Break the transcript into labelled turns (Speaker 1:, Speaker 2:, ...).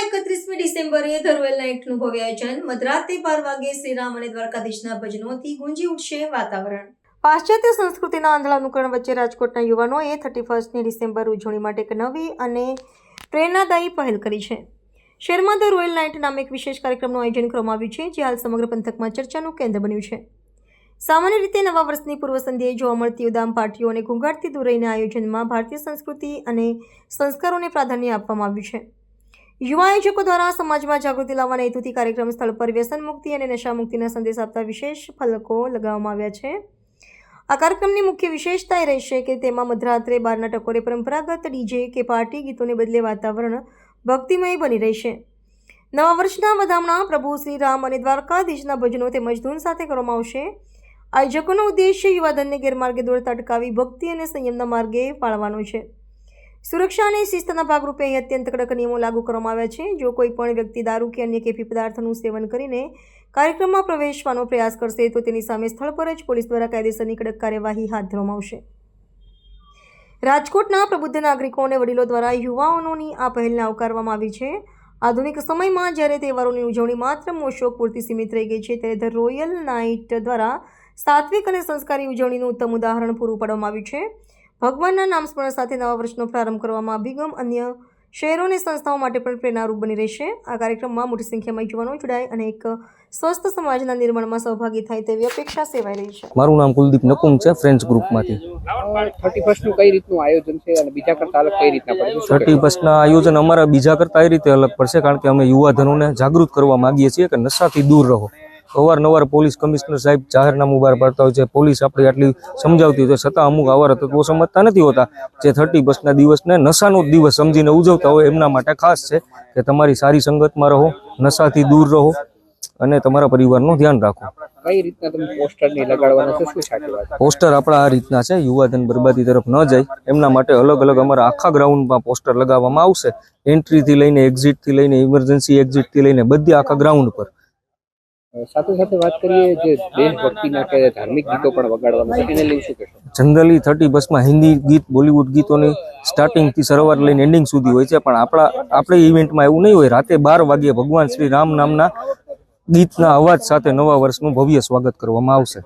Speaker 1: ડિસેમ્બરે the royal નાઇટનું ભવ્ય આયોજન મધરાતે બાર વાગે શ્રીરામ અને દ્વારકાધીશના ભજનોથી ગુંજી ઉઠશે વાતાવરણ. પાશ્ચાત્ય સંસ્કૃતિના આંધળા અનુકરણ વચ્ચે રાજકોટના યુવાનોએ થર્ટી ફર્સ્ટની ડિસેમ્બર ઉજવણી માટે એક નવી અને પ્રેરણાદાયી પહેલ કરી છે. શહેરમાં ધ રોયલ નાઇટ નામે એક વિશેષ કાર્યક્રમનું આયોજન કરવામાં આવ્યું છે, જે હાલ સમગ્ર પંથકમાં ચર્ચાનું કેન્દ્ર બન્યું છે. સામાન્ય રીતે નવા વર્ષની પૂર્વ સંધ્યાએ જોવા મળતી ઉદામ પાર્ટીઓ અને ઘૂંઘાટથી દૂર રહીને આયોજનમાં ભારતીય સંસ્કૃતિ અને સંસ્કારોને પ્રાધાન્ય આપવામાં આવ્યું છે. યુવા આયોજકો દ્વારા સમાજમાં જાગૃતિ લાવવાના હેતુથી કાર્યક્રમ સ્થળ પર વ્યસન મુક્તિ અને નશા મુક્તિના સંદેશ આપતા વિશેષ ફલકો લગાવવામાં આવ્યા છે. આ કાર્યક્રમની મુખ્ય વિશેષતા એ રહેશે કે તેમાં મધરાત્રે બારના ટકોરે પરંપરાગત ડીજે કે પાર્ટી ગીતોને બદલે વાતાવરણ ભક્તિમય બની રહેશે. નવા વર્ષના વધામણા પ્રભુ શ્રી રામ અને દ્વારકાધીશના ભજનો તેમજ ધૂન સાથે કરવામાં આવશે. આયોજકોનો ઉદ્દેશ્ય યુવાધનને ગેરમાર્ગે દોડતા અટકાવી ભક્તિ અને સંયમના માર્ગે પાળવાનો છે. સુરક્ષા અને શિસ્તના ભાગરૂપે અહીં અત્યંત કડક નિયમો લાગુ કરવામાં આવ્યા છે. જો કોઈ પણ વ્યક્તિ દારૂ કે અન્ય કેફી પદાર્થોનું સેવન કરીને કાર્યક્રમમાં પ્રવેશવાનો પ્રયાસ કરશે, તો તેની સામે સ્થળ પર જ પોલીસ દ્વારા કાયદેસરની કડક કાર્યવાહી હાથ ધરવામાં આવશે. રાજકોટના પ્રબુદ્ધ નાગરિકો અને વડીલો દ્વારા યુવાઓની આ પહેલને આવકારવામાં આવી છે. આધુનિક સમયમાં જ્યારે તહેવારોની ઉજવણી માત્ર મોશોક પૂરતી સીમિત રહી ગઈ છે, ત્યારે ધ રોયલ નાઇટ દ્વારા સાત્વિક અને સંસ્કારી ઉજવણીનું ઉત્તમ ઉદાહરણ પૂરું પાડવામાં આવ્યું છે. ભગવાનના નામસ્મરણ સાથે નવા વર્ષનો પ્રારંભ કરવામાં અભિગમ અન્ય શહેરો અને સંસ્થાઓ માટે પણ પ્રેરણારૂપ બની રહેશે. આ કાર્યક્રમમાં મોટી સંખ્યામાં યુવાનો જોડાય અને એક સ્વસ્થ સમાજના નિર્માણમાં સહભાગી થાય તેવી અપેક્ષા સેવાઈ રહી છે.
Speaker 2: મારું નામ કુલદીપ નકુમ છે ફ્રેન્ચ ગ્રુપમાંથી
Speaker 3: થર્ટી ફર્સ્ટનું કઈ રીતનું આયોજન છે અને બીજા કરતા અલગ કઈ રીતના પડશે
Speaker 2: થર્ટી ફર્સ્ટના આયોજન અમારા બીજા કરતા એ રીતે અલગ પડશે કારણ કે અમે યુવાધનોને જાગૃત કરવા માંગીએ છીએ કે નશાથી દૂર રહો. અવારનવાર પોલીસ કમિશનર સાહેબ જાહેરનામું બહાર પાડતા હોય છે. પોલીસ આપણી આટલી સમજાવતી હોય છતાં અમુક આવારા તત્વો સમજતા નથી હોતા જે થર્ટી બસના દિવસને નશાનો દિવસ સમજીને ઉજવતા હોય એમના માટે ખાસ છે કે તમારી સારી સંગતમાં રહો નશાથી દૂર રહો અને તમારા પરિવારનું ધ્યાન રાખો.
Speaker 3: કઈ રીતના તમે પોસ્ટરની લગાડવાના છે? શું છે
Speaker 2: પોસ્ટર આપણા આ રીતના છે. યુવાધન બરબાદી તરફ ન જાય. એમના માટે અલગ અલગ અમારા આખા ગ્રાઉન્ડમાં પોસ્ટર લગાવવામાં આવશે. એન્ટ્રીથી લઈને એક્ઝિટથી લઈને ઇમરજન્સી એક્ઝિટથી લઈને બધી આખા ગ્રાઉન્ડ પર.
Speaker 3: સાથે સાથે વાત કરીએ જે દેશભક્તિના કે ધાર્મિક ગીતો પણ વગાડવાના છે, એને લઈને શું કહેશો?
Speaker 2: જનરલી થર્ટી બસમાં હિન્દી ગીત, બોલિવૂડ ગીતોની સ્ટાર્ટિંગથી શરૂઆત લઈને એન્ડિંગ સુધી હોય છે, પણ આપણા, આપણે ઇવેન્ટમાં એવું નહીં હોય, રાતે બાર વાગ્યે ભગવાન શ્રી રામ નામના ગીતના અવાજ સાથે નવા વર્ષનું ભવ્ય સ્વાગત કરવામાં આવશે.